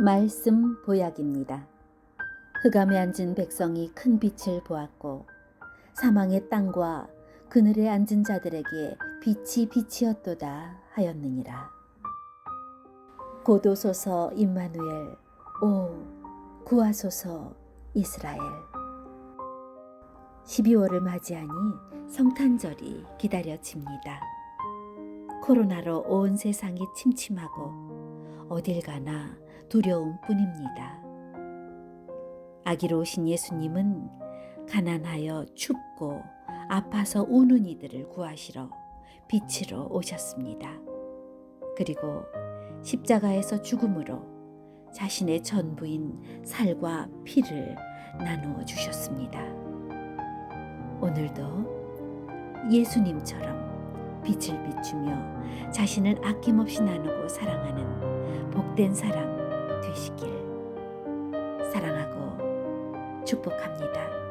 말씀 보약입니다. 흑암에 앉은 백성이 큰 빛을 보았고 사망의 땅과 그늘에 앉은 자들에게 빛이 빛이었도다 하였느니라. 고도소서 임마누엘 오 구하소서 이스라엘 12월을 맞이하니 성탄절이 기다려집니다. 코로나로 온 세상이 침침하고 어딜 가나 두려움 뿐입니다. 아기로 오신 예수님은 가난하여 춥고 아파서 우는 이들을 구하시러 빛으로 오셨습니다. 그리고 십자가에서 죽음으로 자신의 전부인 살과 피를 나누어 주셨습니다. 오늘도 예수님처럼 빛을 비추며 자신을 아낌없이 나누고 사랑하는 복된 사람 되시길 사랑하고 축복합니다.